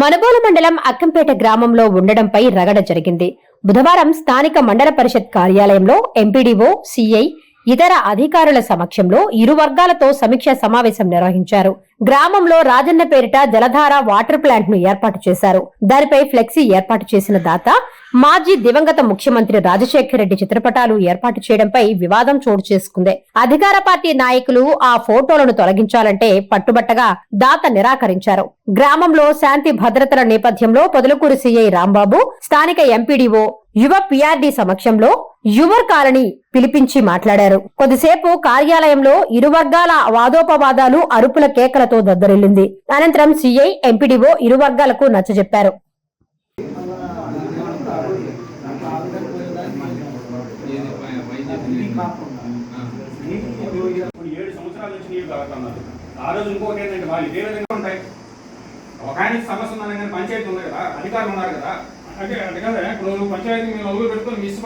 మనబోలు మండలం అక్కంపేట గ్రామంలో ఉండడంపై రగడ జరిగింది. బుధవారం స్థానిక మండల పరిషత్ కార్యాలయంలో ఎంపీడీఓ సిఐ ఇతర అధికారుల సమక్షంలో ఇరు వర్గాలతో సమీక్ష సమావేశం నిర్వహించారు. గ్రామంలో రాజన్న పేరిట జలధార వాటర్ ప్లాంట్ను ఏర్పాటు చేశారు. దానిపై ఫ్లెక్సీ ఏర్పాటు చేసిన దాత మాజీ దివంగత ముఖ్యమంత్రి రాజశేఖర రెడ్డి చిత్రపటాలు ఏర్పాటు చేయడంపై వివాదం చోటు చేసుకుంది. అధికార పార్టీ నాయకులు ఆ ఫోటోలను తొలగించాలంటే పట్టుబట్టగా దాత నిరాకరించారు. గ్రామంలో శాంతి భద్రతల నేపథ్యంలో పొదలకూరు సీఐ రాంబాబు స్థానిక ఎంపీడీఓ యువ పిఆర్డి సమక్షంలో యువర్ కాలనీ పిలిపించి మాట్లాడారు. కొద్దిసేపు కార్యాలయంలో ఇరు వర్గాల వాదోపవాదాలు అరుపుల కేకలతో దద్దరిల్లింది. అనంతరం సిఐ ఎంపీడీఓ ఇరు వర్గాలకు నచ్చజెప్పారు ఆ రోజు ఇంకొకటి ఏంటంటే వాళ్ళు ఇదే విధంగా ఉంటాయి ఒక ఆయనకి సమస్య ఉందని పంచాయతీ ఉంది కదా అధికారులు ఉన్నారు కదా అంటే అంటే కదా. ఇప్పుడు నువ్వు పంచాయతీ మేము నలుగురు పెట్టుకొని మీ ఇష్టం